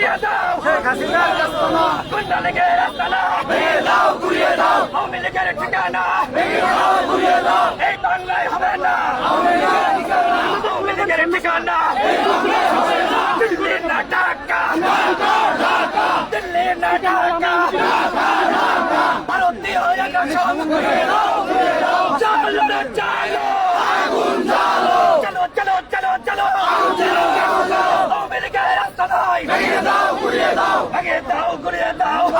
হাসিনার আস্তানা গুন্ডা লীগের আস্তানা ভেঙে দাও ঘুরিয়ে দাও। আওয়ামী লীগের ঠিকানা। ভেঙে দাও ঘুরিয়ে দাও। এই বাংলায় হবে না। আওয়ামী লীগের ঠিকানা। আওয়ামী লীগের ঠিকানা। দিল্লি না ঢাকা। দিল্লি না ঢাকা। ভারতীয় একাশন চলো রে চলো চলো চলো চলো চলো আওয়ামী লীগের রাস্তা নয় ভেঙে দাও ঘুরিয়ে দাও ভেঙে দাও ঘুরিয়ে দাও আওয়ামী লীগের আস্তানা লড়াই লড়াই লড়াই চাই লড়াই করে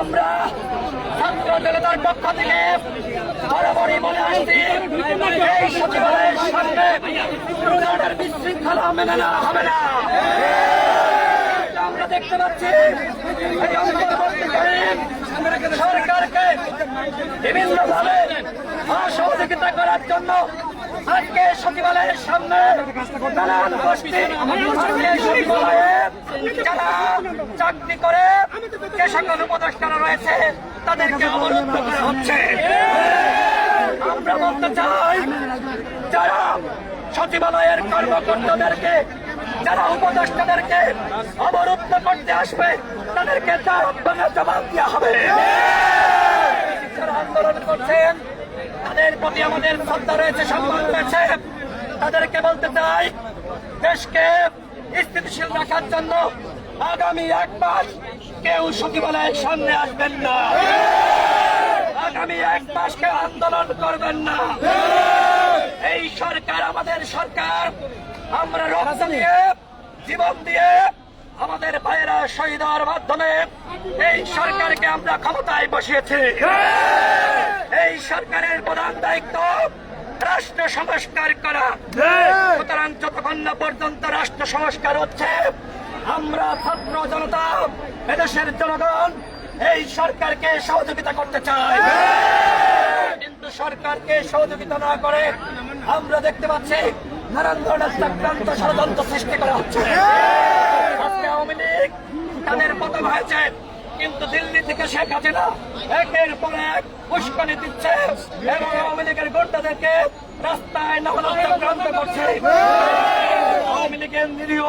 আমরা ছাত্র জনতার পক্ষ থেকে বরাবরই বলে আসছি, এই সচিবালয়ের সামনে ধরনের বিশৃঙ্খলা মেনে নেওয়া হবে না। আমরা দেখতে পাচ্ছি সরকারকে বিভিন্নভাবে সহযোগিতা করার জন্য আজকে সচিবালয়ের সামনে নানান গোষ্ঠী সচিবালয়ে যারা চাকরি করে, যে সকল উপদেষ্টারা রয়েছে, তাদেরকে অবরুদ্ধ করা হচ্ছে। আমরা বলতে চাই, যারা সচিবালয়ের কর্মকর্তাদেরকে, যারা উপদেষ্টাদেরকে অবরুদ্ধ করতে আসবে, তাদেরকে তার জবাব দেওয়া হবে। আন্দোলন করছেন প্রতি আমাদের শ্রদ্ধা রয়েছে, সম্মান রয়েছে। তাদেরকে বলতে চাই, দেশকে স্থিতিশীল রাখার জন্য আগামী এক মাস কেউ সচিবালয়ের সামনে আসবেন না। আগামী এক মাস কেউ আন্দোলন করবেন না। এই সরকার, আমাদের সরকার, আমরা রক্ত দিয়ে, জীবন দিয়ে ভাইয়েরা শহীদ হওয়ার মাধ্যমে এই সরকারকে আমরা ক্ষমতায় বসিয়েছি। এই সরকারের প্রধান দায়িত্ব রাষ্ট্র সংস্কার করা। সুতরাং যতক্ষণ না পর্যন্ত রাষ্ট্র সংস্কার হচ্ছে, আমরা ছাত্র জনতা, এদেশের জনগণ এই সরকারকে সহযোগিতা করতে চাই। কিন্তু সরকারকে সহযোগিতা না করে আমরা দেখতে পাচ্ছি নানান চক্রান্ত ষড়যন্ত্র সৃষ্টি করা হচ্ছে। আওয়ামী লীগ তাদের পতন হয়েছে কিন্তু দিল্লি থেকে শেখ হাসিনা একের পর এক উস্কানি দিচ্ছে এবং আওয়ামী লীগের গোটাদেরকে রাস্তায় নামানোর চক্রান্ত করছে। আওয়ামী লীগের নিরীহ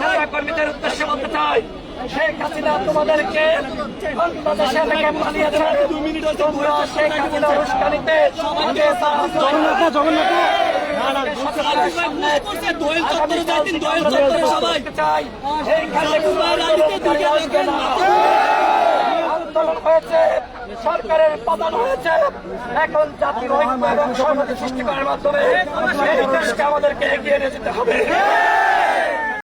নেতা কর্মীদের উদ্দেশ্যে বলতে চাই, শেখ হাসিনা তোমাদেরকে বাংলাদেশে থেকে পালিয়েছে। তোমরা শেখ হাসিনা উস্কানিতে আন্দোলন হয়েছে সরকারের পতন হয়েছে। এখন জাতির ঐক্য এবং সংহতি সৃষ্টি করার মাধ্যমে আমাদেরকে এগিয়ে নিয়ে যেতে হবে।